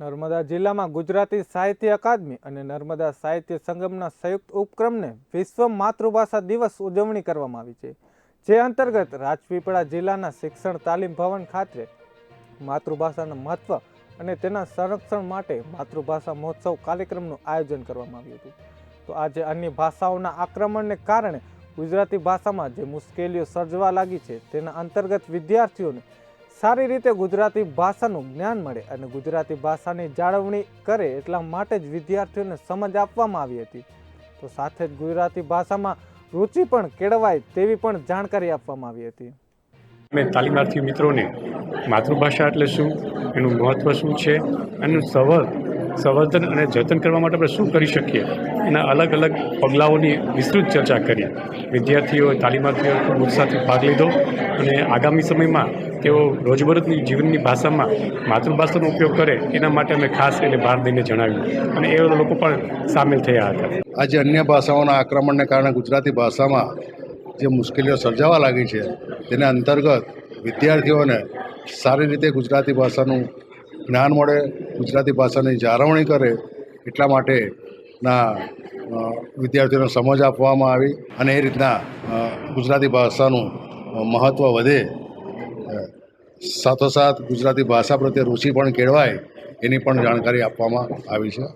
નર્મદા જિલ્લામાં ગુજરાતી સાહિત્ય અકાદમી અને નર્મદા સાહિત્ય સંગમના સંયુક્ત ઉપક્રમને વિશ્વ માતૃભાષા દિવસ ઉજવણી કરવામાં આવી છે. જે અંતર્ગત રાજપીપળા જિલ્લાના શિક્ષણ તાલીમ ભવન ખાતે માતૃભાષાના મહત્વ અને તેના સંરક્ષણ માટે માતૃભાષા મહોત્સવ કાર્યક્રમનું આયોજન કરવામાં આવ્યું હતું. તો આજે અન્ય ભાષાઓના આક્રમણને કારણે ગુજરાતી ભાષામાં જે મુશ્કેલીઓ સર્જવા લાગી છે તેના અંતર્ગત વિદ્યાર્થીઓને સારી રીતે ગુજરાતી ભાષાનું જ્ઞાન મળે અને ગુજરાતી ભાષાની જાળવણી કરે એટલા માટે જ વિદ્યાર્થીઓને સમજ આપવામાં આવી હતી. તો સાથે જ ગુજરાતી ભાષામાં રુચિ પણ કેળવાય તેવી પણ જાણકારી આપવામાં આવી હતી. અમે તાલીમાર્થી મિત્રોને માતૃભાષા એટલે શું? એનું મહત્ત્વ શું છે? એનું સંવર સંવર્ધન અને જતન કરવા માટે આપણે શું કરી શકીએ? એના અલગ અલગ પગલાઓની વિસ્તૃત ચર્ચા કરી. વિદ્યાર્થીઓ, તાલીમાર્થીઓ ખૂબ ઉત્સાહથી ભાગ લીધો અને આગામી સમયમાં તેઓ રોજબરોજની જીવનની ભાષામાં માતૃભાષાનો ઉપયોગ કરે એના માટે અમે ખાસ એને ભાર દઈને જણાવ્યું. અને એ લોકો પણ સામેલ થયા હતા. આજે અન્ય ભાષાઓના આક્રમણને કારણે ગુજરાતી ભાષામાં જે મુશ્કેલીઓ સર્જાવા લાગી છે, તેના અંતર્ગત વિદ્યાર્થીઓને સારી રીતે ગુજરાતી ભાષાનું જ્ઞાન મળે ગુજરાતી ભાષાની જાળવણી કરે એટલા માટેના વિદ્યાર્થીઓને સમજ આપવામાં આવી અને એ રીતના ગુજરાતી ભાષાનું મહત્ત્વ વધે. સાથોસાથ ગુજરાતી ભાષા પ્રત્યે રુચિ પણ કેળવાય એની પણ જાણકારી આપવામાં આવી છે.